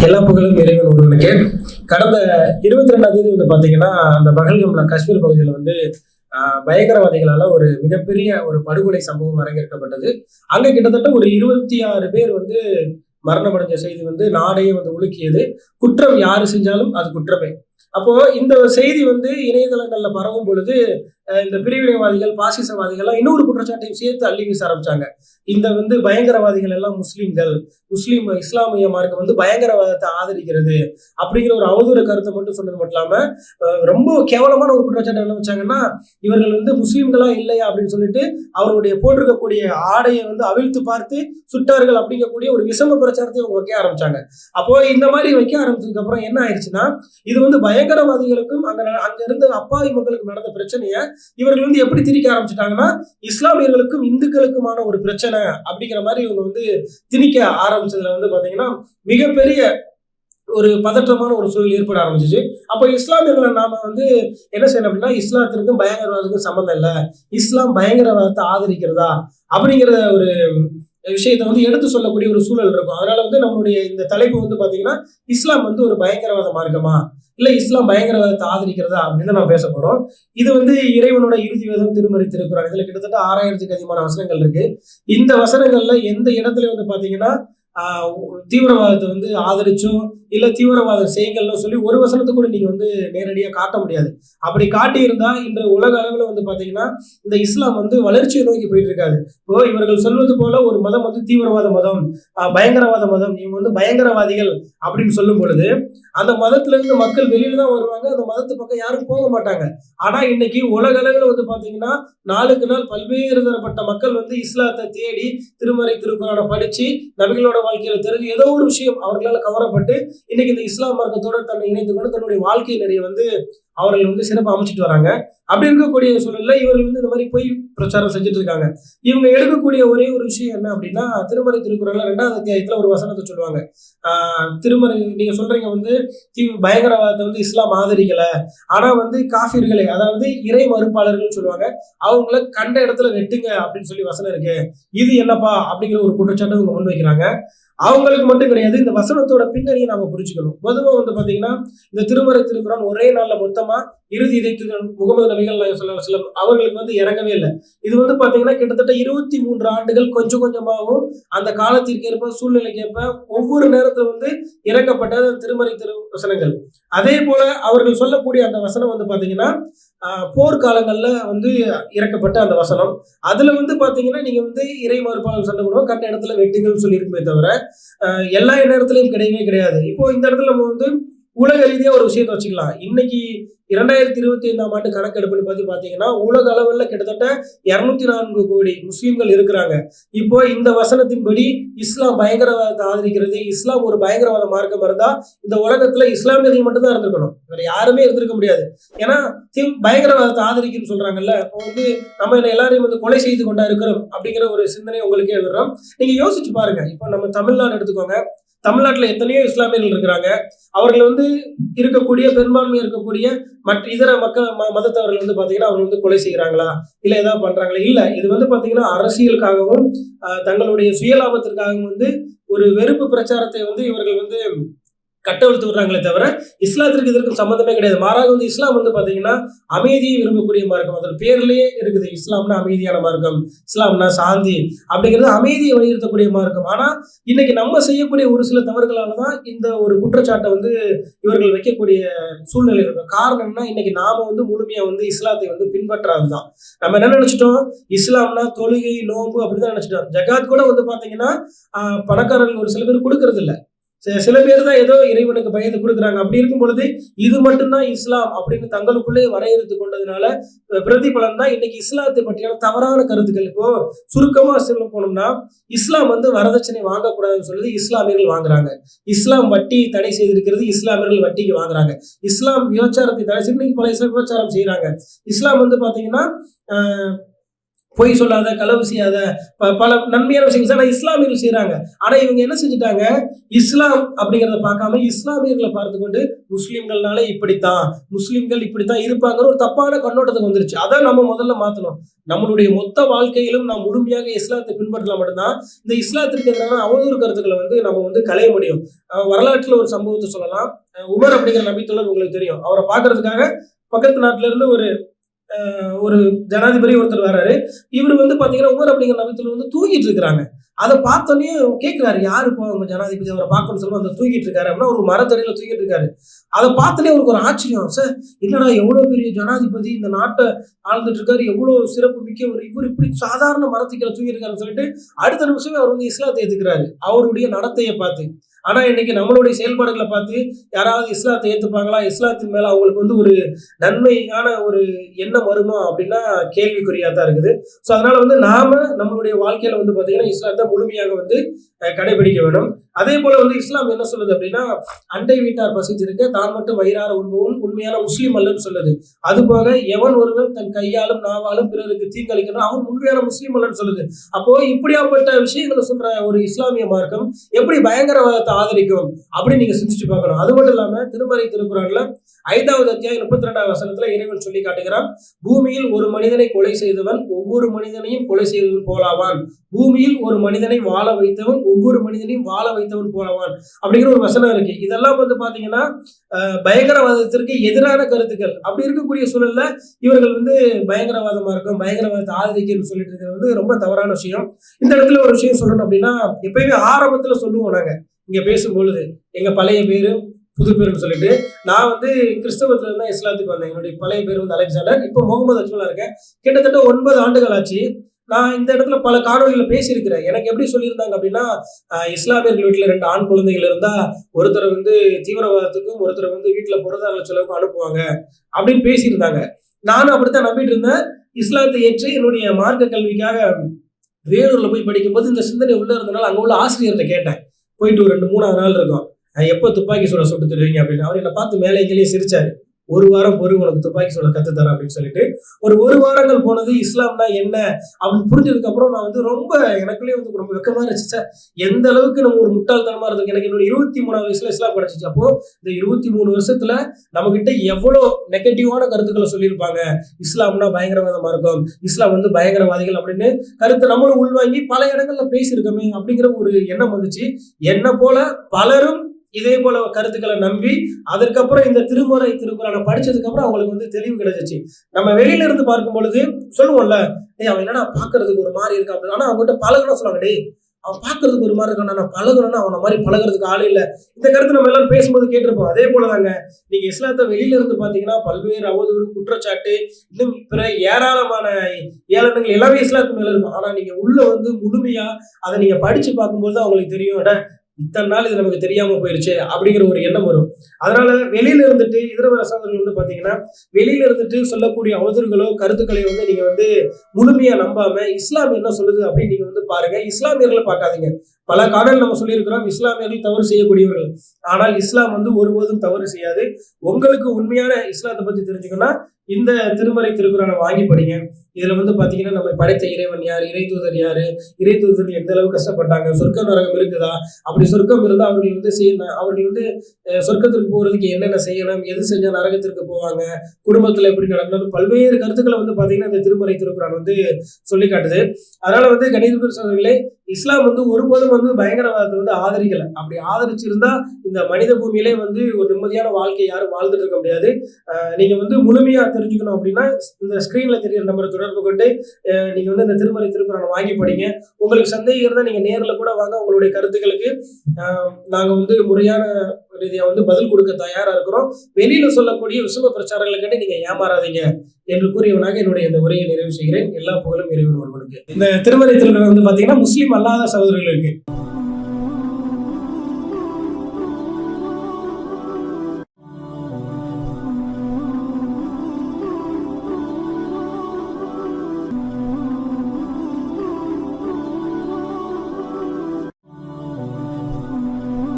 எல்லா புகழும் இறைவன் ஒருவனுக்கு கடந்த இருபத்தி ரெண்டாம் தேதி வந்து பாத்தீங்கன்னா அந்த பகல்கம்ல காஷ்மீர் பகுதியில் வந்து ஆஹ், பயங்கரவாதிகளால ஒரு மிகப்பெரிய ஒரு படுகொலை சம்பவம் அரங்கேற்கப்பட்டது அங்க கிட்டத்தட்ட ஒரு இருபத்தி ஆறு பேர் வந்து மரணமடைஞ்ச செய்தி வந்து நாடையே வந்து உலுக்கியது. குற்றம் யாரு செஞ்சாலும் அது குற்றமே. அப்போ இந்த செய்தி வந்து இணையதளங்கள்ல பரவும் பொழுது இந்த பிரிவினைவாதிகள் பாசிசவாதிகள்லாம் இன்னொரு குற்றச்சாட்டையும் சேர்த்து அள்ளி வீச ஆரம்பிச்சாங்க. இந்த வந்து பயங்கரவாதிகள் எல்லாம் முஸ்லீம்கள். முஸ்லீம் இஸ்லாமிய மார்க்கம் வந்து பயங்கரவாதத்தை ஆதரிக்கிறது அப்படிங்கிற ஒரு அவதூறு கருத்தை மட்டும் சொன்னது மட்டும் இல்லாம ரொம்ப கேவலமான ஒரு குற்றச்சாட்டு என்ன வச்சாங்கன்னா இவர்கள் வந்து முஸ்லீம்களா இல்லையா அப்படின்னு சொல்லிட்டு அவருடைய போட்டிருக்கக்கூடிய ஆடையை வந்து அவிழ்த்து பார்த்து சுட்டார்கள் அப்படிங்கக்கூடிய ஒரு விஷம பிரச்சாரத்தை அவங்க வைக்க ஆரம்பிச்சாங்க. அப்போ இந்த மாதிரி வைக்க ஆரம்பிச்சதுக்கு அப்புறம் என்ன ஆயிடுச்சுன்னா இது வந்து பயங்கரவாதிகளுக்கும் அங்க அங்க இருந்த அப்பாவி மக்களுக்கு நடந்த பிரச்சனையை இவர்கள் வந்து எப்படி திரிக்க ஆரம்பிச்சிட்டாங்கன்னா இஸ்லாமியர்களுக்கும் இந்துக்களுக்குமான ஒரு பிரச்சனை அப்படிங்கிற மாதிரி இவங்க வந்து திணிக்க ஆரம்பிச்சதுல வந்து பாத்தீங்கன்னா மிகப்பெரிய ஒரு பதற்றமான ஒரு சூழல் ஏற்பட ஆரம்பிச்சிச்சு. அப்போ இஸ்லாமியர்களை நாம வந்து என்ன செய்யணும் அப்படின்னா இஸ்லாத்திற்கும் பயங்கரவாதத்துக்கும் சம்மந்தம் இல்லை. இஸ்லாம் பயங்கரவாதத்தை ஆதரிக்கிறதா அப்படிங்கிற ஒரு விஷயத்தை வந்து எடுத்து சொல்லக்கூடிய ஒரு சூழல் இருக்கும். அதனால வந்து நம்மளுடைய இந்த தலைப்பு வந்து பாத்தீங்கன்னா இஸ்லாம் வந்து ஒரு பயங்கரவாத மார்க்கமா இல்லை இஸ்லாம் பயங்கரவாதத்தை ஆதரிக்கிறதா அப்படின்னு தான் நான் பேச போகிறோம் இது வந்து இறைவனோட இறுதி வேதம் திருமறை திருக்குறான். இதில் கிட்டத்தட்ட ஆறாயிரத்துக்கு அதிகமான வசனங்கள் இருக்கு. இந்த வசனங்கள்ல எந்த இடத்துல வந்து பார்த்தீங்கன்னா தீவிரவாதத்தை வந்து ஆதரிச்சோ இல்லை தீவிரவாத செய்யுங்கள்னு சொல்லி ஒரு வசனத்தை கூட நீங்க வந்து நேரடியா காட்ட முடியாது. அப்படி காட்டியிருந்தா இன்று உலக அளவில் வந்து பாத்தீங்கன்னா இந்த இஸ்லாம் வந்து வளர்ச்சியை நோக்கி போயிட்டு இருக்காது இப்போ இவர்கள் சொல்வது போல ஒரு மதம் வந்து தீவிரவாத மதம் பயங்கரவாத மதம் இவங்க வந்து பயங்கரவாதிகள் அப்படின்னு சொல்லும் பொழுது அந்த மதத்துல இருந்து மக்கள் வெளியில தான் வருவாங்க அந்த மதத்து பக்கம் யாரும் போக மாட்டாங்க. ஆனா இன்னைக்கு உலக அளவில் வந்து பாத்தீங்கன்னா நாளுக்கு நாள் பல்வேறு தரப்பட்ட மக்கள் வந்து இஸ்லாத்தை தேடி திருமறை திருக்குறானை படிச்சு நபிகளோட வாழ்க்கையில தெரிஞ்சு ஏதோ ஒரு விஷயம் அவர்களால் கவரப்பட்டு இன்னைக்கு இந்த இஸ்லாம் மார்க்கத்தோட தன்னை இணைத்து கொண்டு தன்னுடைய வாழ்க்கை நிறைய வந்து அவர்கள் வந்து சிறப்பாக அமைச்சிட்டு வராங்க. அப்படி இருக்கக்கூடிய சூழலில் இவர்கள் வந்து இந்த மாதிரி போய் பிரச்சாரம் செஞ்சுட்டு இருக்காங்க. இவங்க எடுக்கக்கூடிய ஒரே ஒரு விஷயம் என்ன அப்படின்னா திருமறை திருக்குறள்ல ரெண்டாவது அத்தியாயத்தில் ஒரு வசனத்தை சொல்லுவாங்க. ஆஹ் திருமறை நீங்க சொல்றீங்க வந்து பயங்கரவாதத்தை வந்து இஸ்லாம் ஆதரிக்கல. ஆனா வந்து காஃபிர்களை அதாவது இறை மறுப்பாளர்கள் சொல்லுவாங்க அவங்கள கண்ட இடத்துல வெட்டுங்க அப்படின்னு சொல்லி வசனம் இருக்கு. இது என்னப்பா அப்படிங்கிற ஒரு குற்றச்சாட்டை இவங்க முன்வைக்கிறாங்க. அவங்களுக்கு மட்டும் கிடையாது இந்த வசனத்தோட பின்னணியை நாம புரிஞ்சுக்கணும். பொதுவாக வந்து பாத்தீங்கன்னா இந்த திருமறை திருக்குறான் ஒரே நாள்ல மொத்தமா இறுதி இதைக்கு முகமது நபிகள் நாயகம் அவர்களுக்கு வந்து இறங்கவே இல்லை. இது வந்து பாத்தீங்கன்னா கிட்டத்தட்ட இருபத்தி மூன்று ஆண்டுகள் கொஞ்சம் கொஞ்சமாகவும் அந்த காலத்திற்கேற்ப சூழ்நிலைக்கேற்ப ஒவ்வொரு நேரத்துல வந்து இறக்கப்பட்ட அந்த திருமறை திரு வசனங்கள். அதே போல அவர்கள் சொல்லக்கூடிய அந்த வசனம் வந்து பாத்தீங்கன்னா போர்க்காலங்களில் வந்து இறக்கப்பட்ட அந்த வசனம். அதில் வந்து பார்த்தீங்கன்னா நீங்கள் வந்து இறை மறுப்பாளர் சண்டை போடுவோம் கண்ட இடத்துல வெட்டுங்கள்னு சொல்லியிருக்குமே தவிர எல்லா இடத்துலையும் கிடையவே கிடையாது. இப்போ இந்த இடத்துல நம்ம வந்து உலக ரீதியாக ஒரு விஷயத்தை வச்சுக்கலாம். இன்னைக்கு இரண்டாயிரத்தி இருபத்தி ஐந்தாம் ஆண்டு கணக்கெடுப்பு பார்த்து பார்த்தீங்கன்னா உலக அளவில் கிட்டத்தட்ட இரநூத்தி நான்கு கோடி முஸ்லீம்கள் இருக்கிறாங்க. இப்போ இந்த வசனத்தின்படி இஸ்லாம் பயங்கரவாதத்தை ஆதரிக்கிறது இஸ்லாம் ஒரு பயங்கரவாத மார்க்கம் இருந்தால் இந்த உலகத்தில் இஸ்லாமியர்கள் மட்டும்தான் இருந்திருக்கணும். வேற யாருமே இருந்திருக்க முடியாது. ஏன்னா திம் பயங்கரவாதத்தை ஆதரிக்குன்னு சொல்கிறாங்கல்ல இப்போ வந்து நம்ம என்ன எல்லாரையும் வந்து கொலை செய்து கொண்டா இருக்கிறோம் அப்படிங்கிற ஒரு சிந்தனை உங்களுக்கே விடுறோம். நீங்கள் யோசிச்சு பாருங்க. இப்போ நம்ம தமிழ்நாடு எடுத்துக்கோங்க. தமிழ்நாட்டில் எத்தனையோ இஸ்லாமியர்கள் இருக்கிறாங்க. அவர்கள் வந்து இருக்கக்கூடிய பெரும்பான்மை இருக்கக்கூடிய மற்ற இதர மக்கள் ம- மதத்தவர்கள் வந்து பார்த்தீங்கன்னா அவங்க வந்து கொலை செய்கிறாங்களா? இல்லை ஏதாவது பண்ணுறாங்களா இல்லை இது வந்து பார்த்தீங்கன்னா அரசியலுக்காகவும் தங்களுடைய சுயலாபத்திற்காகவும் வந்து ஒரு வெறுப்பு பிரச்சாரத்தை வந்து இவர்கள் வந்து கட்டவிழ்த்து விடுறாங்களே தவிர இஸ்லாத்திற்கு இதற்கும் சம்மந்தமே கிடையாது. மாறாக வந்து இஸ்லாம் வந்து பார்த்தீங்கன்னா அமைதியை விரும்பக்கூடிய மார்க்கம். அதோட பேர்லேயே இருக்குது. இஸ்லாம்னா அமைதியான மார்க்கம். இஸ்லாம்னா சாந்தி அப்படிங்கிறது அமைதியை வலியுறுத்தக்கூடிய மார்க்கம். ஆனால் இன்னைக்கு நம்ம செய்யக்கூடிய ஒரு சில தவறுகளால தான் இந்த ஒரு குற்றச்சாட்டை வந்து இவர்கள் வைக்கக்கூடிய சூழ்நிலை இருக்கும் காரணம்னா இன்னைக்கு நாம வந்து முழுமையாக வந்து இஸ்லாத்தை வந்து பின்பற்றாது தான் நம்ம என்ன நினைச்சிட்டோம்? இஸ்லாம்னா தொழுகை நோன்பு அப்படிதான் நினைச்சிட்டோம். ஜகாத் கூட வந்து பார்த்தீங்கன்னா பணக்காரர்கள் ஒரு சில பேர் கொடுக்கறது சில பேர் தான் ஏதோ இறைவனுக்கு பயந்து கொடுக்குறாங்க. அப்படி இருக்கும் பொழுது இது மட்டும்தான் இஸ்லாம் அப்படின்னு தங்களுக்குள்ளே வரையறுத்து கொண்டதுனால பிரதிபலன் தான் இன்னைக்கு இஸ்லாத்தை பற்றியான தவறான கருத்துக்கள். இப்போ சுருக்கமா சொல்ல போனோம்னா இஸ்லாம் வந்து வரதட்சணை வாங்கக்கூடாதுன்னு சொல்லி இஸ்லாமியர்கள் வாங்குறாங்க. இஸ்லாம் வட்டி தடை செய்திருக்கிறது இஸ்லாமியர்கள் வட்டிக்கு வாங்குறாங்க. இஸ்லாம் விபச்சாரத்தை தடை செய்து இன்னைக்கு பல இஸ்லாம் விபச்சாரம் செய்யறாங்க இஸ்லாம் வந்து பாத்தீங்கன்னா பொய் சொல்லாத களவு செய்யாத ப- பல நன்மையான விஷயங்கள் ஆனால் இஸ்லாமியர்கள் செய்கிறாங்க ஆனால் இவங்க என்ன செஞ்சுட்டாங்க? இஸ்லாம் அப்படிங்கிறத பார்க்காம இஸ்லாமியர்களை பார்த்து கொண்டு முஸ்லிம்கள்னாலே இப்படித்தான் முஸ்லீம்கள் இப்படித்தான் இருப்பாங்கிற ஒரு தப்பான கண்ணோட்டத்துக்கு வந்துருச்சு. அதை நம்ம முதல்ல மாற்றணும் நம்மளுடைய மொத்த வாழ்க்கையிலும் நாம் முழுமையாக இஸ்லாத்தை பின்பற்றலாம் மட்டும்தான் இந்த இஸ்லாத்திற்கு எதிரான அவதூறு கருத்துக்களை வந்து நம்ம வந்து களைய முடியும். வரலாற்றில் ஒரு சம்பவத்தை சொல்லலாம். உமர் அப்படிங்கிற நபித்தோழர் உங்களுக்கு தெரியும். அவரை பார்க்கறதுக்காக பக்கத்து நாட்டிலிருந்து ஒரு ஒரு ஜனாதிபதி ஒருத்தர் வராரு இவர் வந்து பார்த்தீங்கன்னா உமர் அப்படிங்கிற நபத்தில் வந்து தூங்கிட்டு இருக்கிறாங்க. அதை பார்த்தோன்னே கேட்குறாரு யார் இப்போ அவங்க ஜனாதிபதி? அவரை பார்க்கணும்னு சொல்லி அந்த தூங்கிட்டு இருக்காரு. அப்படின்னா ஒரு மரத்தடியில் தூங்கிட்டு இருக்காரு. அதை பார்த்தோன்னே அவருக்கு ஒரு ஆச்சரியம். சார் இல்லைடா எவ்வளோ பெரிய ஜனாதிபதி? இந்த நாட்டை ஆழ்ந்துட்டு இருக்காரு. எவ்வளோ சிறப்பு மிக்க ஒரு இவர் இப்படி சாதாரண மரத்துக்கிற தூங்கிட்டு இருக்காருன்னு சொல்லிட்டு அடுத்த நிமிஷமே அவர் வந்து இஸ்லாத்தை ஏற்றுக்கிறாரு அவருடைய நடத்தையை பார்த்து. ஆனா இன்னைக்கு நம்மளுடைய செயல்பாடுகளை பார்த்து யாராவது இஸ்லாத்தை ஏத்துப்பாங்களா? இஸ்லாத்தின் மேல அவங்களுக்கு வந்து ஒரு நன்மையான ஒரு எண்ணம் வருமா அப்படின்னா கேள்விக்குறியாக தான் இருக்குது. ஸோ அதனால வந்து நாம நம்மளுடைய வாழ்க்கையில வந்து பாத்தீங்கன்னா இஸ்லாத்தை முழுமையாக வந்து அஹ், கடைபிடிக்க வேண்டும் அதே போல வந்து இஸ்லாம் என்ன சொல்லுது அப்படின்னா அண்டை வீட்டார் பசித்திருக்க தான் மட்டும் வயிறார உண்பவும் உண்மையான முஸ்லீம் அல்லன்னு சொல்லுது. அது போக எவன் ஒருவன் தன் கையாலும் நாவாலும் பிறருக்கு தீங்களிக்கிறான் அவன் உண்மையான முஸ்லீம் அல்லன்னு சொல்லுது. அப்போ இப்படியாப்பட்ட விஷயங்களை சொல்ற ஒரு இஸ்லாமிய மார்க்கம் எப்படி பயங்கரவாதத்தை ஆதரிக்கும் அப்படின்னு நீங்க சிந்திச்சு பார்க்கணும். அது மட்டும் இல்லாம திருமறை திருக்குறள்ல ஐந்தாவது அத்தியாயம் முப்பத்தி ரெண்டாவது வசனத்துல இறைவன் சொல்லி காட்டுகிறான் பூமியில் ஒரு மனிதனை கொலை செய்தவன் ஒவ்வொரு மனிதனையும் கொலை செய்தவன் போலாவான். பூமியில் ஒரு மனிதனை வாழ வைத்தவன் ஒவ்வொரு மனிதனையும் வாழ வைத்தவன் போலவான் அப்படிங்கிற ஒரு வசனம் இருக்கு. இதெல்லாம் வந்து பாத்தீங்கன்னா பயங்கரவாதத்திற்கு எதிரான கருத்துக்கள். அப்படி இருக்கக்கூடிய சூழல்ல இவர்கள் வந்து பயங்கரவாதமா இருக்கும் பயங்கரவாதத்தை ஆதரிக்கணும்னு சொல்லிட்டு இருக்கிறது வந்து ரொம்ப தவறான விஷயம். இந்த இடத்துல ஒரு விஷயம் சொல்லணும் அப்படின்னா எப்பயுமே ஆரம்பத்துல சொல்லுவோம் நாங்க. இங்க பேசும்பொழுது எங்க பழைய பேரு புது பேருன்னு சொல்லிட்டு. நான் வந்து கிறிஸ்தவத்துல இருந்தா இஸ்லாத்துக்கு வந்தேன். என்னுடைய பழைய பேர் வந்து அலெக்சாண்டர். இப்போ முகமது அஜ்மலா இருக்கேன். கிட்டத்தட்ட ஒன்பது ஆண்டுகள் ஆச்சு. நான் இந்த இடத்துல பல காணொலியில பேசியிருக்கிறேன். எனக்கு எப்படி சொல்லியிருந்தாங்க அப்படின்னா இஸ்லாமியர்கள் வீட்டில் ரெண்டு ஆண் குழந்தைகள் இருந்தால் ஒருத்தரை வந்து தீவிரவாதத்துக்கும் ஒருத்தரை வந்து வீட்டில் பொருளாதார செலவுக்கும் அனுப்புவாங்க அப்படின்னு பேசியிருந்தாங்க. நானும் அப்படித்தான் நம்பிட்டு இருந்தேன். இஸ்லாத்தை ஏற்று என்னுடைய மார்க்க கல்விக்காக வேலூர்ல போய் படிக்கும்போது இந்த சிந்தனை உள்ள இருந்தனால அங்கே உள்ள ஆசிரியர்கிட்ட கேட்டேன். போயிட்டு ஒரு ரெண்டு மூணாவது நாள் இருக்கும். எப்போ துப்பாக்கி சுட சுட்டு தருவீங்க அப்படின்னு. அவர் என்னை பார்த்து மேலே எங்கேயே சிரிச்சாரு. ஒரு வாரம் போய் உனக்கு துப்பாக்கி சுட கத்து தரேன் அப்படின்னு சொல்லிட்டு ஒரு ஒரு வாரங்கள் போனது இஸ்லாம்னா என்ன அப்படின்னு புரிஞ்சதுக்கு அப்புறம் நான் வந்து ரொம்ப எனக்குள்ளேயே வந்து ரொம்ப வெக்கமா இருந்துச்சு சார். எந்த அளவுக்கு நம்ம ஒரு முட்டாள்தனமா இருந்தது எனக்கு என்னோட இருபத்தி மூணாவது வயசுல இஸ்லாம் கிடைச்சிச்சு. அப்போ இந்த இருபத்தி மூணு வருஷத்துல நம்ம கிட்ட எவ்வளவு நெகட்டிவான கருத்துக்களை சொல்லியிருப்பாங்க. இஸ்லாம்னா பயங்கரவாதமா இருக்கும். இஸ்லாம் வந்து பயங்கரவாதிகள் அப்படின்னு கருத்தை நம்மளும் உள்வாங்கி பல இடங்கள்ல பேசியிருக்கோமே அப்படிங்கிற ஒரு எண்ணம் வந்துச்சு. என்ன போல பலரும் இதே போல கருத்துக்களை நம்பி அதற்கப்புறம் இந்த திருமுறை திருக்குறளை படிச்சதுக்கு அப்புறம் அவங்களுக்கு வந்து தெளிவு கிடைச்சிச்சு. நம்ம வெளியில இருந்து பார்க்கும் பொழுது சொல்லுவோம்ல ஏய் அவன் என்னடா பாக்குறதுக்கு ஒரு மாதிரி இருக்கான் அப்படின்னு. ஆனா அவங்ககிட்ட பழகணும் சொல்லுவாங்க டேய் அவன் பாக்குறதுக்கு ஒரு மாதிரி இருக்கான் நான் பழகணும்னா அவனை மாதிரி பழகுறதுக்கு ஆள் இல்லை. இந்த கருத்து நம்ம எல்லாம் பேசும்போது கேட்டிருப்போம். அதே போலதாங்க நீங்க இஸ்லாத்தை வெளியில இருந்து பாத்தீங்கன்னா பல்வேறு அவதூறு குற்றச்சாட்டு இன்னும் பிற ஏராளமான ஏளனங்கள் எல்லாமே இஸ்லாத்து மேல இருக்கும். ஆனா நீங்க உள்ள வந்து முழுமையா அதை நீங்க படிச்சு பார்க்கும்போது தான் தெரியும். அட, இத்தனை நாள் இது நமக்கு தெரியாம போயிருச்சு அப்படிங்கிற ஒரு எண்ணம் வரும். அதனால வெளியில இருந்துட்டு இதர சகோதரர்கள் வந்து பாத்தீங்கன்னா வெளியில இருந்துட்டு சொல்லக்கூடிய அவதூறுகளோ கருத்துக்களை வந்து நீங்க வந்து முழுமையா நம்பாம இஸ்லாம் என்ன சொல்லுது அப்படின்னு நீங்க வந்து பாருங்க. இஸ்லாமியர்களை பார்க்காதீங்க. பல காடல் நம்ம சொல்லியிருக்கிறோம் இஸ்லாமியர்கள் தவறு செய்யக்கூடியவர்கள். ஆனால் இஸ்லாம் வந்து ஒருபோதும் தவறு செய்யாது. உங்களுக்கு உண்மையான இஸ்லாத்தை பத்தி தெரிஞ்சுக்கணும்னா இந்த திருமறை திருக்குறானை வாங்கி படிங்க. இதுல வந்து பாத்தீங்கன்னா நம்ம படைத்த இறைவன் யார்? இறை தூதர் யாரு? இறை தூதர்கள் எந்த அளவு கஷ்டப்பட்டாங்க? சொர்க்க நரகம் இருக்குதா? அப்படி சொர்க்கம் இருந்தா அவர்கள் வந்து செய்யணும் அவர்கள் வந்து சொர்க்கத்திற்கு போறதுக்கு என்னென்ன செய்யணும்? எது செஞ்சா நரகத்திற்கு போவாங்க? குடும்பத்துல எப்படி நடக்கணும் பல்வேறு கருத்துக்களை வந்து பாத்தீங்கன்னா இந்த திருமறை திருக்குறான் வந்து சொல்லி காட்டுது அதனால வந்து கணித சோதர்களே இஸ்லாம் வந்து ஒருபோதும் வந்து பயங்கரவாதத்தை வந்து ஆதரிக்கல. அப்படி ஆதரிச்சிருந்தா இந்த மனித பூமியிலே வந்து ஒரு நிம்மதியான வாழ்க்கை யாரும் வாழ்ந்துட்டு இருக்க முடியாது. நீங்க வந்து முழுமையா தெரிஞ்சுக்கணும் அப்படின்னா இந்த ஸ்கிரீன்ல தெரியுற நம்பரை தொடர்பு கொண்டு நீங்க வந்து இந்த திருமறை திருக்குறளை வாங்கி படிங்க. உங்களுக்கு சந்தேகம் இருந்தால் நீங்க நேரில் கூட வாங்க. உங்களுடைய கருத்துக்களுக்கு நாங்க வந்து முறையான ரீதியா வந்து பதில் கொடுக்க தயாரா இருக்கிறோம். வெளியில சொல்லக்கூடிய விஷம பிரச்சாரங்களுக்காண்டி நீங்க ஏமாறாதீங்க. என்று கூறியவனாக என்னுடைய இந்த உரையை நிறைவு செய்கிறேன். எல்லா புகழும் இறைவன் ஒருவனுக்கு. இந்த திருமலை திருவிழா வந்து பாத்தீங்கன்னா முஸ்லீம் அல்லாத சகோதரர்களுக்கு.